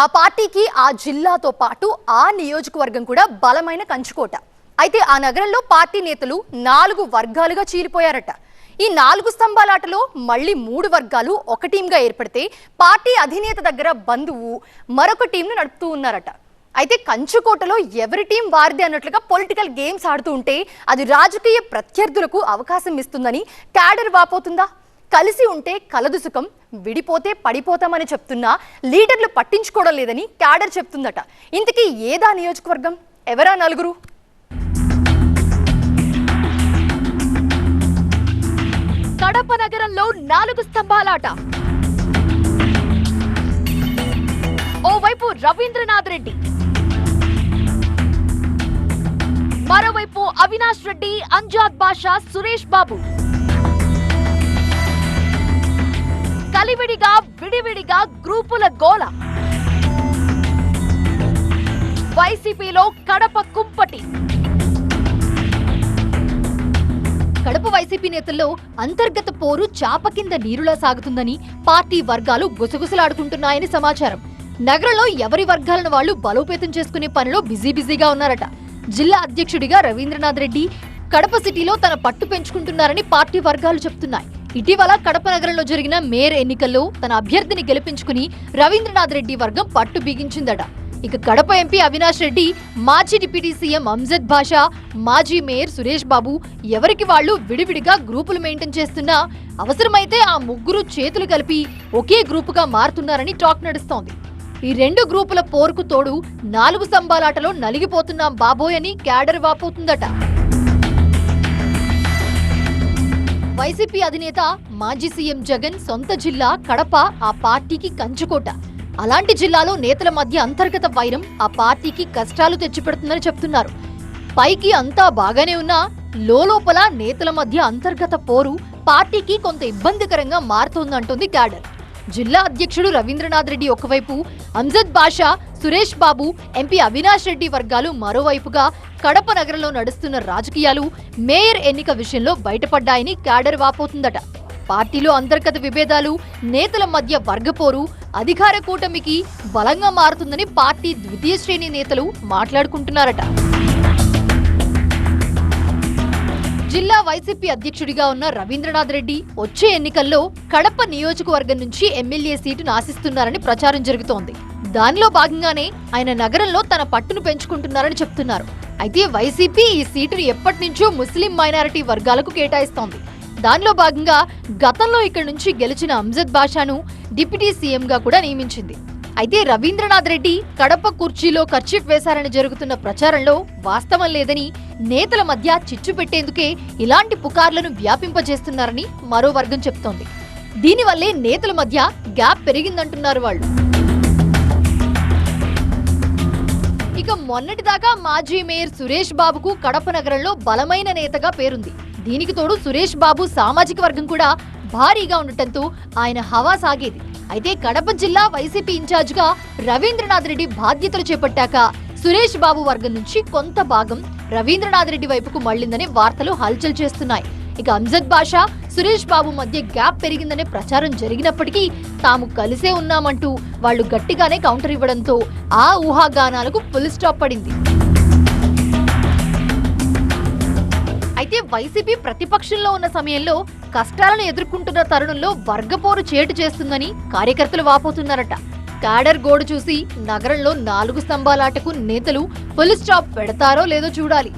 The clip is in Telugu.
ఆ పార్టీకి ఆ జిల్లాతో పాటు ఆ నియోజకవర్గం కూడా బలమైన కంచుకోట. అయితే ఆ నగరంలో పార్టీ నేతలు నాలుగు వర్గాలుగా చీలిపోయారట. ఈ నాలుగు స్తంభాలాటలో మళ్ళీ మూడు వర్గాలు ఒక టీంగా ఏర్పడితే పార్టీ అధినేత దగ్గర బంధువు మరొక టీంను నడుపుతూ ఉన్నారట. అయితే కంచుకోటలో ఎవరి టీం వారిది అన్నట్లుగా పొలిటికల్ గేమ్స్ ఆడుతూ ఉంటే అది రాజకీయ ప్రత్యర్థులకు అవకాశం ఇస్తుందని క్యాడర్ వాపోతుందా? కలిసి ఉంటే కలదు సుఖం విడిపోతే పడిపోతామని చెప్తున్నా లీడర్లు పట్టించుకోవడం లేదని క్యాడర్ చెప్తుందట. ఇంతకీ ఏదా నియోజకవర్గం? ఎవరా నలుగురు? కడప నగరంలో నాలుగు స్తంభాలాట. ఓవైపు రవీంద్రనాథ్ రెడ్డి. మరోవైపు అవినాష్ రెడ్డి అంజాద్ బాషా సురేష్ బాబు. విడివిడిగా విడివిడిగా గ్రూపుల గోల. వైసీపీలో కడప కుంపటి. కడప వైసీపీ నేతల్లో అంతర్గత పోరు చాప కింద నీరులా సాగుతుందని పార్టీ వర్గాలు గుసగుసలాడుకుంటున్నాయని సమాచారం. నగరంలో ఎవరి వర్గాలను వాళ్ళు బలోపేతం చేసుకునే పనిలో బిజీ బిజీగా ఉన్నారట. జిల్లా అధ్యక్షుడిగా రవీంద్రనాథ్ రెడ్డి కడప సిటీలో తన పట్టు పెంచుకుంటున్నారని పార్టీ వర్గాలు చెప్తున్నాయి. ఇటీవల కడప నగరంలో జరిగిన మేయర్ ఎన్నికల్లో తన అభ్యర్థిని గెలిపించుకుని రవీంద్రనాథ్ రెడ్డి వర్గం పట్టు బిగించిందట. ఇక కడప ఎంపీ అవినాష్ రెడ్డి మాజీ డిప్యూటీ సీఎం అంజద్ భాషా మాజీ మేయర్ సురేష్ బాబు ఎవరికి వాళ్ళు విడివిడిగా గ్రూపులు మెయింటైన్ చేస్తున్నా అవసరమైతే ఆ ముగ్గురు చేతులు కలిపి ఒకే గ్రూపుగా మారుతున్నారని టాక్ నడుస్తోంది. ఈ రెండు గ్రూపుల పోరుకు తోడు నాలుగు స్తంభాలాటలో నలిగిపోతున్నాం బాబోయ్ అని క్యాడర్ వాపోతుందట. వైసీపీ అధినేత మాజీ సీఎం జగన్ సొంత జిల్లా కడప ఆ పార్టీకి కంచుకోట. అలాంటి జిల్లాలో నేతల మధ్య అంతర్గత వైరం ఆ పార్టీకి కష్టాలు తెచ్చిపెడుతుందని చెప్తున్నారు. పైకి అంతా బాగానే ఉన్నా లోపల నేతల మధ్య అంతర్గత పోరు పార్టీకి కొంత ఇబ్బందికరంగా మారుతోందంటుంది క్యాడర్. జిల్లా అధ్యక్షుడు రవీంద్రనాథ్ రెడ్డి ఒకవైపు అంజద్ బాషా సురేష్ బాబు ఎంపీ అవినాష్ రెడ్డి వర్గాలు మరోవైపుగా కడప నగరంలో నడుస్తున్న రాజకీయాలు మేయర్ ఎన్నిక విషయంలో బయటపడ్డాయని క్యాడర్ వాపోతుందట. పార్టీలో అంతర్గత విభేదాలు నేతల మధ్య వర్గపోరు అధికార కూటమికి బలంగా మారుతుందని పార్టీ ద్వితీయ శ్రేణి నేతలు మాట్లాడుకుంటున్నారట. జిల్లా వైసీపీ అధ్యక్షుడిగా ఉన్న రవీంద్రనాథ్ రెడ్డి వచ్చే ఎన్నికల్లో కడప నియోజకవర్గం నుంచి ఎమ్మెల్యే సీటును ఆశిస్తున్నారని ప్రచారం జరుగుతోంది. దానిలో భాగంగానే ఆయన నగరంలో తన పట్టును పెంచుకుంటున్నారని చెప్తున్నారు. అయితే వైసీపీ ఈ సీటును ఎప్పటి నుంచో ముస్లిం మైనారిటీ వర్గాలకు కేటాయిస్తోంది. దానిలో భాగంగా గతంలో ఇక్కడి నుంచి గెలిచిన అంజద్ బాషాను డిప్యూటీ సీఎంగా కూడా నియమించింది. అయితే రవీంద్రనాథ్ రెడ్డి కడప కుర్చీలో ఖర్చీఫ్ వేశారని జరుగుతున్న ప్రచారంలో వాస్తవం లేదని నేతల మధ్య చిచ్చు పెట్టేందుకే ఇలాంటి పుకార్లను వ్యాపింపజేస్తున్నారని మరో వర్గం చెప్తోంది. దీనివల్లే నేతల మధ్య గ్యాప్ పెరిగిందంటున్నారు వాళ్ళు. ఇక మొన్నటిదాకా మాజీ మేయర్ సురేష్ బాబుకు కడప నగరంలో బలమైన నేతగా పేరుంది. దీనికి తోడు సురేష్ బాబు సామాజిక వర్గం కూడా భారీగా ఉండటంతో ఆయన హవా సాగేది అయితే కడప జిల్లా వైసీపీ ఇన్ఛార్జిగా రవీంద్రనాథ్ రెడ్డి బాధ్యతలు చేపట్టాక సురేష్ బాబు వర్గం నుంచి కొంత భాగం రవీంద్రనాథ్ రెడ్డి వైపుకు మళ్ళిందని వార్తలు హల్చల్ చేస్తున్నాయి. ఇక అంజద్ బాషా సురేష్ బాబు మధ్య గ్యాప్ పెరిగిందనే ప్రచారం జరిగినప్పటికీ తాము కలిసే ఉన్నామంటూ వాళ్ళు గట్టిగానే కౌంటర్ ఇవ్వడంతో ఆ ఊహాగానాలకు ఫుల్ స్టాప్ పడింది. అయితే వైసీపీ ప్రతిపక్షంలో ఉన్న సమయంలో కష్టాలను ఎదుర్కొంటున్న తరుణంలో వర్గపోరు చేటు చేస్తుందని కార్యకర్తలు వాపోతున్నారట. క్యాడర్ గోడు చూసి నగరంలో నాలుగు స్తంభాలాటకు నేతలు ఫుల్ స్టాప్ పెడతారో లేదో చూడాలి.